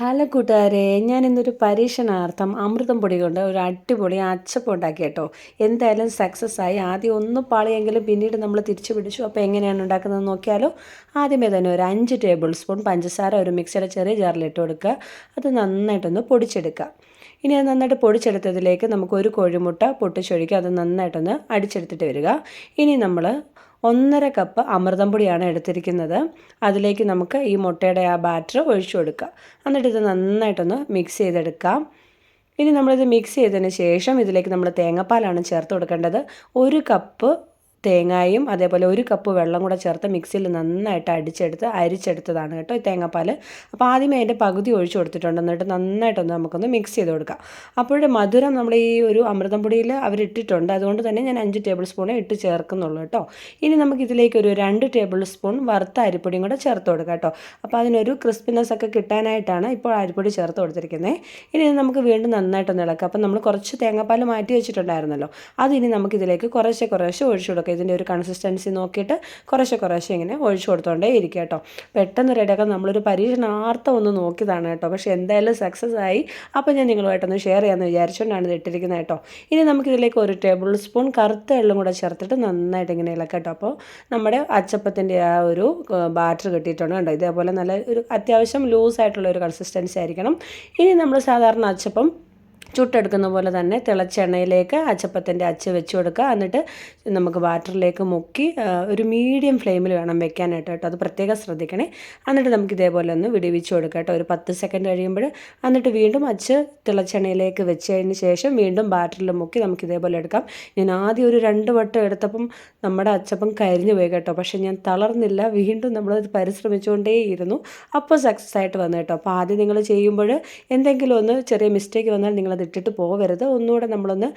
Hello കൂട്ടുകാരെ ഞാൻ ഇന്നൊരു പരീക്ഷണാർത്ഥം അമൃതം പൊടി കൊണ്ട് ഒരു അടിപൊളി അച്ചപ്പം ഉണ്ടാക്കി കേട്ടോ. എന്തായാലും സക്സസ് ആയി. ആദ്യം ഒന്ന് പാളിയെങ്കിലും പിന്നീട് നമ്മൾ തിരിച്ചു പിടിച്ചു. അപ്പോൾ എങ്ങനെയാണ് ഉണ്ടാക്കുന്നത് നോക്കിയാലോ? ആദ്യമേ തന്നെ ഒരു അഞ്ച് ടേബിൾ സ്പൂൺ പഞ്ചസാര ഒരു മിക്സിയുടെ ചെറിയ ജാറിലിട്ട് കൊടുക്കുക. അത് നന്നായിട്ടൊന്ന് പൊടിച്ചെടുക്കുക. ഇനി അത് നന്നായിട്ട് പൊടിച്ചെടുത്തതിലേക്ക് നമുക്ക് ഒരു കോഴിമുട്ട പൊട്ടിച്ചൊഴിക്കുക. അത് നന്നായിട്ടൊന്ന് അടിച്ചെടുത്തിട്ട് വരിക. ഇനി നമ്മൾ ഒന്നര കപ്പ് അമൃതം പൊടിയാണ് എടുത്തിരിക്കുന്നത്. അതിലേക്ക് നമുക്ക് ഈ മുട്ടയുടെ ആ ബാറ്റർ ഒഴിച്ചു കൊടുക്കുക. എന്നിട്ട് ഇത് നന്നായിട്ടൊന്ന് മിക്സ് ചെയ്തെടുക്കാം. ഇനി നമ്മളിത് മിക്സ് ചെയ്തതിന് ശേഷം ഇതിലേക്ക് നമ്മൾ തേങ്ങാപ്പാലാണ് ചേർത്ത് കൊടുക്കേണ്ടത്. ഒരു കപ്പ് തേങ്ങായും അതേപോലെ ഒരു കപ്പ് വെള്ളം കൂടെ ചേർത്ത് മിക്സിയിൽ നന്നായിട്ട് അടിച്ചെടുത്ത് അരിച്ചെടുത്തതാണ് കേട്ടോ ഈ തേങ്ങാപ്പാൽ. അപ്പോൾ ആദ്യമേ അതിന്റെ പകുതി ഒഴിച്ചു കൊടുത്തിട്ടുണ്ട്. എന്നിട്ട് നന്നായിട്ടൊന്ന് നമുക്കൊന്ന് മിക്സ് ചെയ്ത് കൊടുക്കാം. അപ്പോഴേ മധുരം നമ്മൾ ഈ ഒരു അമൃതം പൊടിയിൽ അവരിട്ടിട്ടുണ്ട്. അതുകൊണ്ട് തന്നെ ഞാൻ അഞ്ച് ടേബിൾ സ്പൂണേ ഇട്ട് ചേർക്കുന്നുള്ളൂ കേട്ടോ. ഇനി നമുക്ക് ഇതിലേക്ക് ഒരു രണ്ട് ടേബിൾ സ്പൂൺ വറുത്ത അരിപ്പൊടിയും കൂടെ ചേർത്ത് കൊടുക്കാം കേട്ടോ. അപ്പോൾ അതിനൊരു ക്രിസ്പിനെസ് ഒക്കെ കിട്ടാനായിട്ടാണ് ഇപ്പോൾ അരിപ്പൊടി ചേർത്ത് കൊടുത്തിരിക്കുന്നത്. ഇനി നമുക്ക് വീണ്ടും നന്നായിട്ടൊന്ന് ഇളക്കാം. അപ്പം നമ്മൾ കുറച്ച് തേങ്ങാപ്പാൽ മാറ്റി വെച്ചിട്ടുണ്ടായിരുന്നല്ലോ. അതിനി നമുക്കിതിലേക്ക് കുറേശ്ശെ കുറേശ്ശെ ഒഴിച്ചു കൊടുക്കാം. ഇതിന്റെ ഒരു കൺസിസ്റ്റൻസി നോക്കിയിട്ട് കുറേശ്ശെ കുറേശ്ശെ ഇങ്ങനെ ഒഴിച്ചു കൊടുത്തോണ്ടേ ഇരിക്കുക കേട്ടോ. പെട്ടെന്ന് റെഡിയാക്കാൻ നമ്മളൊരു പരീക്ഷണാർത്ഥം ഒന്ന് നോക്കിയതാണ് കേട്ടോ. പക്ഷേ എന്തായാലും സക്സസ് ആയി. അപ്പോൾ ഞാൻ നിങ്ങളുമായിട്ടൊന്ന് ഷെയർ ചെയ്യാമെന്ന് വിചാരിച്ചുകൊണ്ടാണ് ഇത് ഇട്ടിരിക്കുന്നത് കേട്ടോ. ഇനി നമുക്കിതിലേക്ക് ഒരു ടേബിൾ സ്പൂൺ കറുത്ത എള്ളും കൂടെ ചേർത്തിട്ട് നന്നായിട്ട് ഇങ്ങനെ ഇളക്കാം കേട്ടോ. അപ്പോൾ നമ്മുടെ അച്ചപ്പത്തിന്റെ ആ ഒരു ബാറ്റർ കിട്ടിയിട്ടുണ്ട് കേട്ടോ ഇതേപോലെ നല്ല ഒരു അത്യാവശ്യം ലൂസായിട്ടുള്ള ഒരു കൺസിസ്റ്റൻസി ആയിരിക്കണം. ഇനി നമ്മൾ സാധാരണ അച്ചപ്പം ചുട്ടെടുക്കുന്ന പോലെ തന്നെ തിളച്ച എണ്ണയിലേക്ക് അച്ചപ്പത്തിന്റെ അച്ച് വെച്ച് കൊടുക്കുക. എന്നിട്ട് നമുക്ക് വാട്ടറിലേക്ക് മുക്കി ഒരു മീഡിയം ഫ്ലെയിമിൽ വേണം വെക്കാനായിട്ട് കേട്ടോ. അത് പ്രത്യേകം ശ്രദ്ധിക്കണേ. എന്നിട്ട് നമുക്ക് ഇതേപോലെ ഒന്ന് വിടിവിച്ച് കൊടുക്കുക കേട്ടോ. ഒരു പത്ത് സെക്കൻഡ് കഴിയുമ്പോൾ എന്നിട്ട് വീണ്ടും അച്ച് തിളച്ച എണ്ണയിലേക്ക് വെച്ചതിന് ശേഷം വീണ്ടും ബാറ്ററിൽ മുക്കി നമുക്ക് ഇതേപോലെ എടുക്കാം. ഞാൻ ആദ്യം ഒരു രണ്ട് വട്ടം എടുത്തപ്പം നമ്മുടെ അച്ചപ്പം കരിഞ്ഞു പോയി കേട്ടോ. പക്ഷേ ഞാൻ തളർന്നില്ല. വീണ്ടും നമ്മളത് പരിശ്രമിച്ചുകൊണ്ടേയിരുന്നു. അപ്പോൾ സക്സസ് ആയിട്ട് വന്നു കേട്ടോ. അപ്പോൾ ആദ്യം നിങ്ങൾ ചെയ്യുമ്പോൾ എന്തെങ്കിലും ഒന്ന് ചെറിയ മിസ്റ്റേക്ക് വന്നാൽ നിങ്ങൾ അത് ഇട്ടിട്ട് പോകരുത്. ഒന്നുകൂടെ നമ്മളൊന്ന്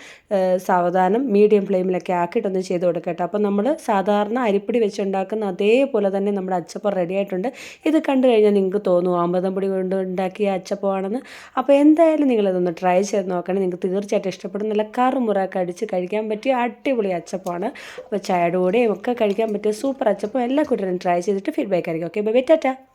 സാവധാനം മീഡിയം ഫ്ലെയിമിലൊക്കെ ആക്കിയിട്ടൊന്ന് ചെയ്ത് കൊടുക്കട്ടെ. അപ്പോൾ നമ്മൾ സാധാരണ അരിപ്പൊടി വെച്ചുണ്ടാക്കുന്ന അതേപോലെ തന്നെ നമ്മുടെ അച്ചപ്പം റെഡി ആയിട്ടുണ്ട്. ഇത് കണ്ടു കഴിഞ്ഞാൽ നിങ്ങൾക്ക് തോന്നും അമൃതം പൊടി കൊണ്ട് ഉണ്ടാക്കിയ അച്ചപ്പമാണെന്ന്. അപ്പോൾ എന്തായാലും നിങ്ങളിതൊന്ന് ട്രൈ ചെയ്ത് നോക്കണം. നിങ്ങൾക്ക് തീർച്ചയായിട്ടും ഇഷ്ടപ്പെടുന്ന നല്ല കറുമുറൊക്കെ അടിച്ച് കഴിക്കാൻ പറ്റിയ അടിപൊളി അച്ചപ്പമാണ്. അപ്പോൾ ചായയുടെ കൂടെയും ഒക്കെ കഴിക്കാൻ പറ്റിയ സൂപ്പർ അച്ചപ്പം എല്ലാ കൂട്ടരും ട്രൈ ചെയ്തിട്ട് ഫീഡ്ബാക്ക് ആയിരിക്കും. Okay bye tata.